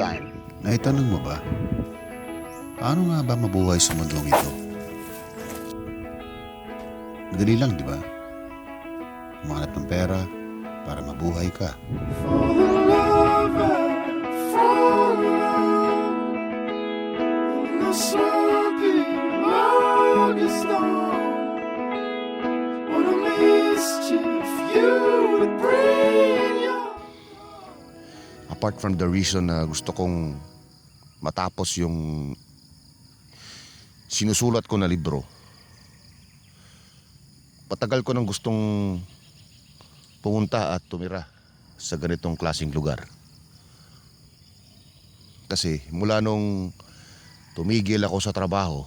time. Naitanong mo ba? Paano nga ba mabuhay sa mundong ito? Madali lang, di ba? Umanap ng pera para mabuhay ka. For the Apart from the reason na gusto kong matapos yung sinusulat ko na libro, patagal ko nang gustong pumunta at tumira sa ganitong klaseng lugar. Kasi mula nung tumigil ako sa trabaho,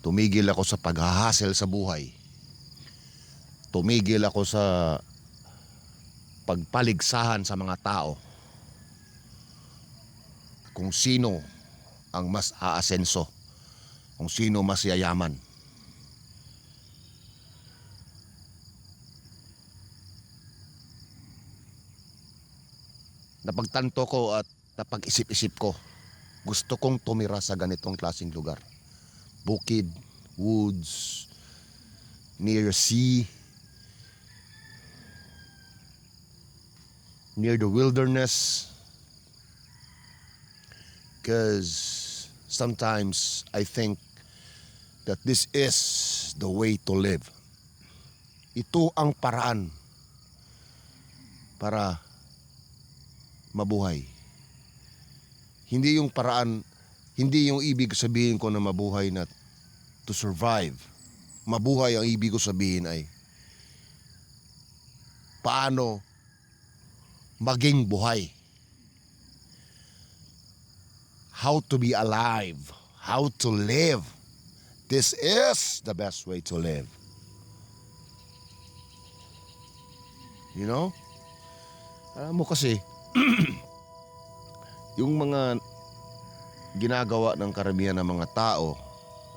tumigil ako sa paghahasel sa buhay, tumigil ako sa pagpaligsahan sa mga tao kung sino ang mas aasenso, kung sino mas yayaman. Napagtanto ko at napag-isip-isip ko, gusto kong tumira sa ganitong klaseng lugar. Bukid, woods, near sea, near the wilderness because sometimes I think that this is the way to live. Ito ang paraan para mabuhay. Hindi yung paraan, hindi yung ibig sabihin ko na mabuhay na to survive. Mabuhay ang ibig ko sabihin ay paano maging buhay. How to be alive. How to live. This is the best way to live. You know? Alam mo kasi, yung mga ginagawa ng karamihan ng mga tao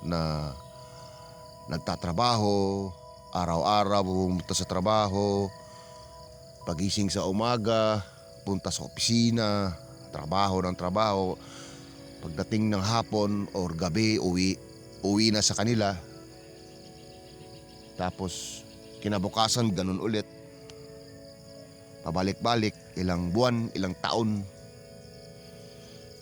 na nagtatrabaho, araw-araw pumunta sa trabaho, pagising sa umaga, punta sa opisina, trabaho ng trabaho, pagdating ng hapon or gabi, uwi, uwi na sa kanila. Tapos, kinabukasan, ganun ulit. Pabalik-balik, ilang buwan, ilang taon.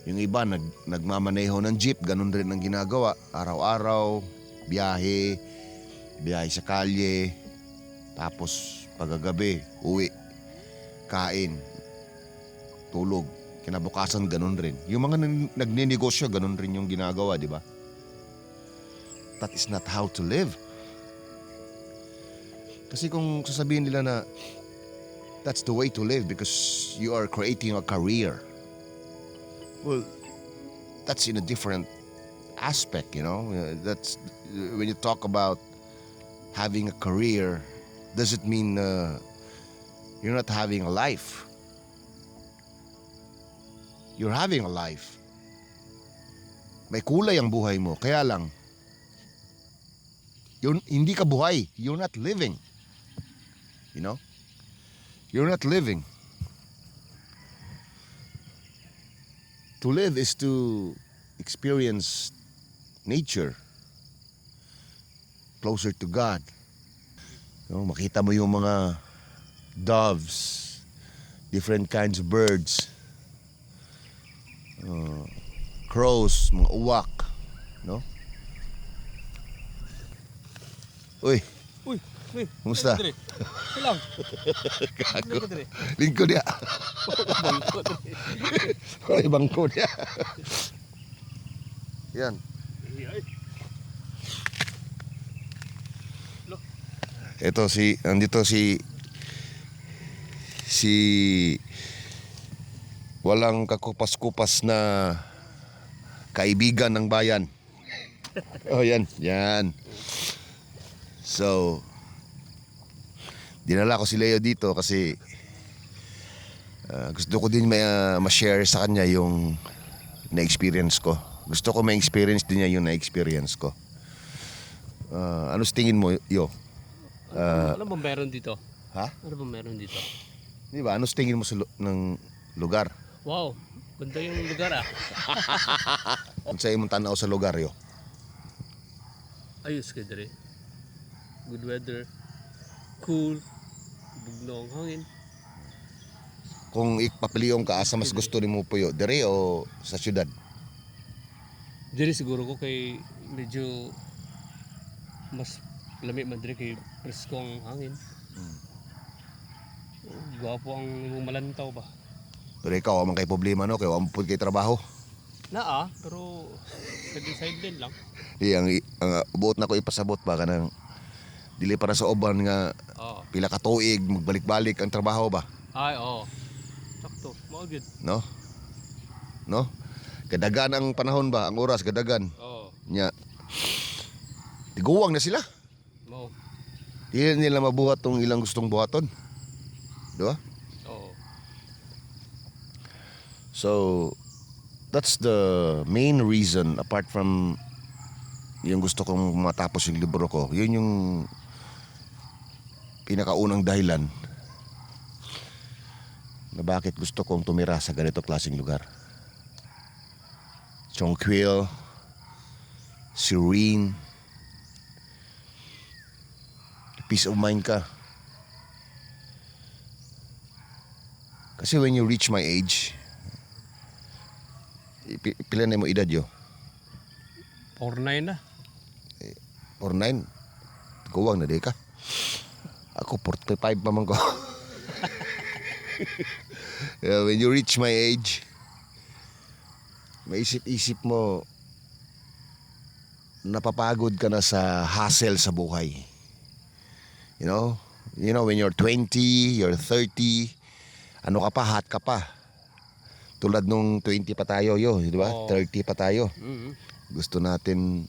Yung iba, nag, nagmamaneho ng jeep, ganun rin ang ginagawa. Araw-araw, biyahe, biyahe sa kalye. Tapos, pagagabi, uwi kain, tulog. Kinabukasan ganun rin. Yung mga nagninegosyo, ganun rin yung ginagawa, di ba? That is not how to live. Kasi kung sasabihin nila na that's the way to live because you are creating a career. Well, that's in a different aspect, you know? Uh, That's when you talk about having a career, does it mean uh, you're not having a life. You're having a life. May kulay ang buhay mo. Kaya lang, you're, hindi ka buhay. You're not living. You know? You're not living. To live is to experience nature closer to God. Know, makita mo yung mga doves, different kinds of birds, uh, crows, mga uwak, no? Uy, Uy, uy. Kumusta? Dire. Ilang. gago. Lingko niya. Ay, bangko niya. Yan. Ito si, andito si, si, walang kakupas-kupas na kaibigan ng bayan. Oh, yan, yan. So, dinala ko si Leo dito kasi ah, gusto ko din may, ah, ma-share sa kanya yung na-experience ko. Gusto ko ma-experience din niya yung na-experience ko. Ah, ano sa tingin mo, yo? Ah, ano bang meron dito? ha? Ano bang meron dito? Di ba? Ano sa tingin mo sa lu- ng lugar. Wow, ganda yung lugar ah. Kung sa imong tanaw sa lugar yo. Ayos kay dere. Good weather. Cool. Bugno ang hangin. Kung ipapiliyon ka asa mas gusto nimo puyo, dire o sa syudad? Diri siguro ko kay medyo mas lamig man diri kay presko ang hangin. Gwapo ang imong malantaw ba? Pero ikaw, man kay problema no, kay wa mo pud kay trabaho. Naa, pero side side din lang. Di ang, ang uh, buot na ko ipasabot ba kanang dili para sa uban nga Oo. pila ka tuig magbalik-balik ang trabaho ba, Ay, oo. Sakto. Mao good. no? No? Gadagan ang panahon ba, ang oras gadagan. Oo. Nya Tiguwang na sila. Mao. Di nila mabuhat tong ilang gustong buhaton. Di ba? Oo. So, that's the main reason apart from yung gusto kong matapos yung libro ko. Yun yung pinakaunang dahilan na bakit gusto kong tumira sa ganito klaseng lugar. Tranquil, serene, peace of mind ka. Kasi when you reach my age, Pila na mo edad yo? Or nine na. Or 9? Kuwang na di ka. Ako 45 pa man ko. yeah, when you reach my age, maisip-isip mo, napapagod ka na sa hassle sa buhay. You know? You know, when you're 20, you're 30, ano ka pa, hot ka pa. Tulad nung 20 pa tayo, yo, di ba? Oo. 30 pa tayo Mm gusto natin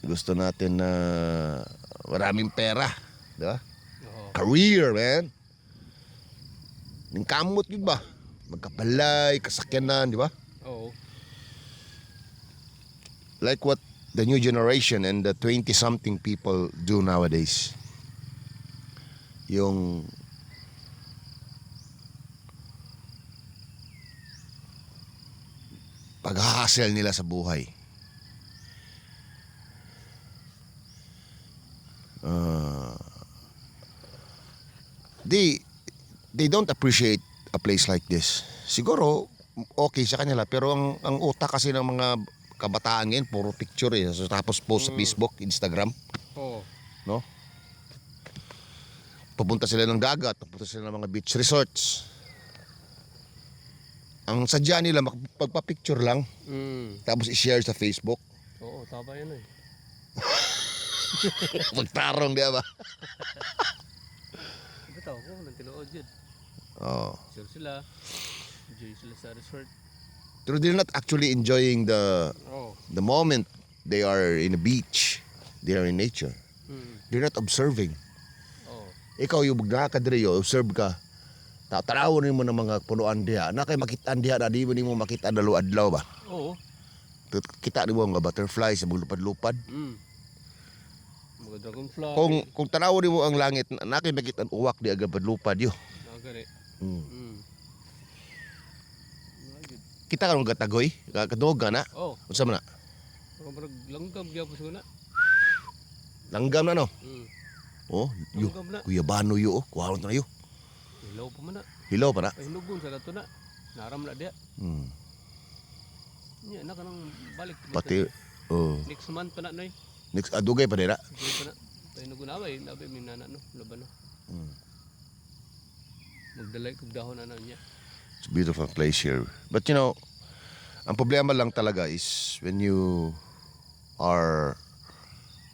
gusto natin na maraming pera, di ba? Oo. Career, man. Ning kamot yun ba? Magkabalay, kasakyanan, di ba? Oo. Like what the new generation and the 20-something people do nowadays. Yung paghahasel nila sa buhay. Uh, they they don't appreciate a place like this. Siguro okay sa kanila pero ang ang utak kasi ng mga kabataan ngayon puro picture eh. So, tapos post sa Facebook, Instagram, Oo. no? Pupunta sila ng dagat, pupunta sila ng mga beach resorts. Ang sadya nila magpapicture lang Mm. tapos i-share sa Facebook. Oo, tama yun eh. Magtarong di ba? Bitaw ko, nang tinuod yun. Oh. Sure sila. Enjoy sila sa resort. Pero they're not actually enjoying the Oo. the moment they are in a beach. They are in nature. Mm. They're not observing. Oo. Ikaw yung magkakadre observe ka. Ta- Tarawon mo ng mga punuan diha. Na kay makita diha na di mo nimo makita dalo adlaw ba? Oo. Kita ni mo nga butterfly sa lupad-lupad. Mm. Mga dragonfly. Kung kung tanawon mo ang langit, na na kay makita ang uwak di aga lupad yo. Gani. Mm. Mm. Kita ka mga gatagoy, kadog ka na. Oo. Unsa man na? Parang langgam gyapon sa una. Langgam na no. Mm. Oh, yo. Na. Kuya Bano yo, oh. kuharon na yo. Hilaw pa man na. Hilaw pa na. Pahinugon sa dato na. Naram na diya. Hmm. Nya na kanang balik. Pati oh, next month pa na noy. next adugay pa dira. Sige pa na. Pahinugon na ba eh. Nabi minana no. Laban no. Mm. Magdalay kog dahon na na niya. It's a beautiful place here. But you know, ang problema lang talaga is when you are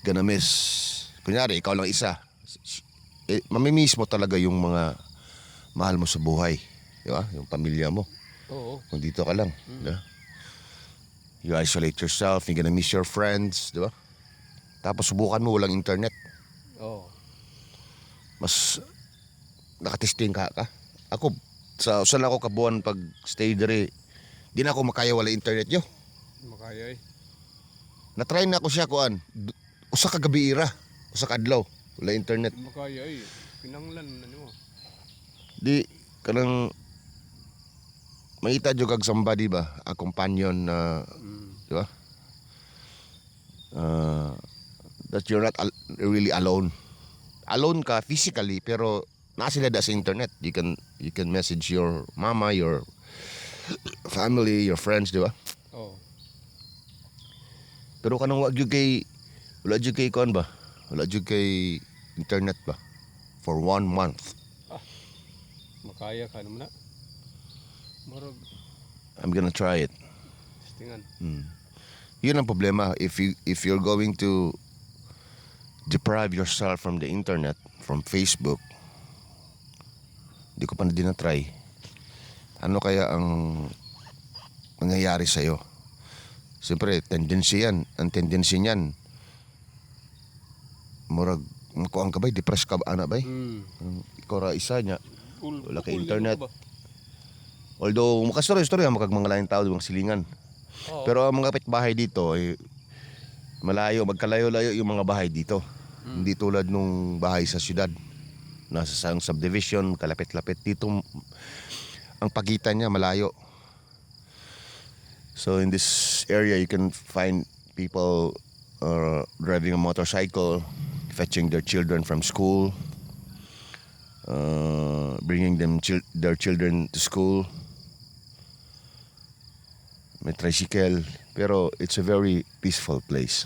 gonna miss, kunyari, ikaw lang isa, eh, mamimiss mo talaga yung mga mahal mo sa buhay. Di ba? Yung pamilya mo. Oo. Kung dito ka lang. Di ba? You isolate yourself, you're gonna miss your friends. Di ba? Tapos subukan mo walang internet. Oo. mas nakatesting ka ka. Ako, sa usan ako kabuan pag stay dire, di na ako makaya wala internet yo. Makaya eh. Na-try na ako siya kuan. Usa ka gabi ira, usa ka adlaw, wala internet. Makaya eh. Pinanglan na nimo. Di kanang Mangita jud kag somebody ba, a companion na, di ba? Uh, that you're not al- really alone. Alone ka physically pero na sila da sa internet. You can you can message your mama, your family, your friends, di ba? Oh. Pero kanang wag jud kay wala jud kay kon ba? Wala jud kay internet ba? For one month. Makaya ka naman na. Murag I'm gonna try it. testingan. Hmm. Yun ang problema. If you if you're going to deprive yourself from the internet, from Facebook, di ko pa na din na-try. Ano kaya ang mangyayari sa'yo? Siyempre, tendency yan. Ang tendency niyan, murag, makuang ka ba? Depress ka ba? Ana ba? Hmm. Ikaw ra isa niya. Wala kay cool, internet. Although, makastorya-storya, makag mga laing tao, mga silingan. Oo. Pero ang mga kapitbahay dito ay malayo, magkalayo-layo yung mga bahay dito. Hindi tulad nung bahay sa syudad. Nasa isang subdivision, kalapit-lapit dito. Ang pagitan niya malayo. So in this area you can find people uh, driving a motorcycle, fetching their children from school, uh, bringing them chil- their children to school. May tricycle pero it's a very peaceful place.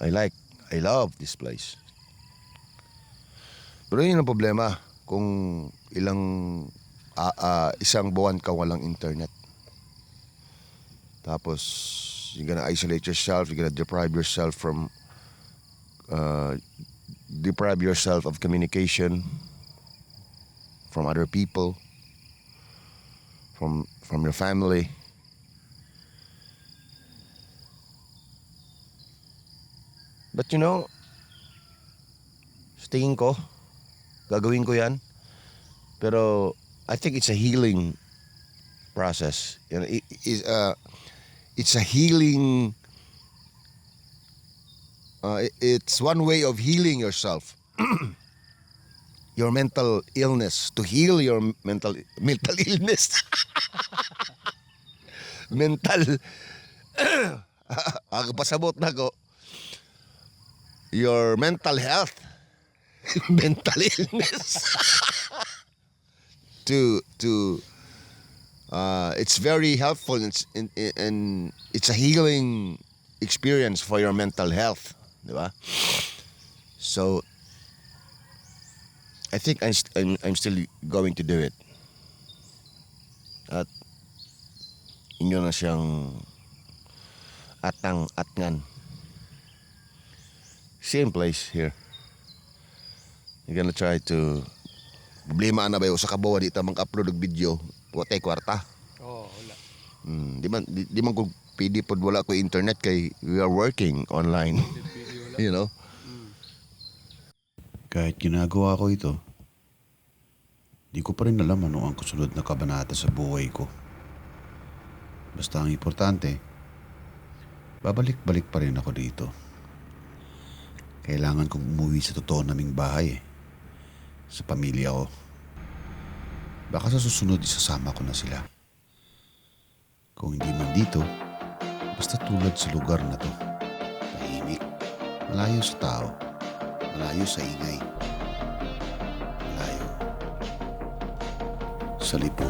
I like I love this place. Pero yun ang problema kung ilang ah, ah, isang buwan ka walang internet. Tapos you're gonna isolate yourself you're gonna deprive yourself from uh, deprive yourself of communication from other people from from your family But you know, sa tingin ko, gagawin ko yan. Pero I think it's a healing process. You know, it, it, uh, it's a healing, uh, it's one way of healing yourself. your mental illness, to heal your mental mental illness. mental your mental health, mental illness. to to uh, it's very helpful. It's and it's a healing experience for your mental health, di ba? So I think I'm, st- I'm I'm still going to do it. At inyo na siyang atang atngan same place here. You're gonna try to problema na ba yung sa kabawa di ta mag-upload og video watay kwarta. Oo, wala. Hmm, di man di, di man ko PD pod wala ko internet kay we are working online. you know. Kahit ginagawa ko ito, di ko pa rin alam ano ang kasunod na kabanata sa buhay ko. Basta ang importante, babalik-balik pa rin ako dito. Kailangan kong umuwi sa totoo naming bahay eh. Sa pamilya ko. Baka sa susunod isasama ko na sila. Kung hindi man dito, basta tulad sa lugar na to. Malayo sa tao, malayo sa ingay, malayo sa lipunan.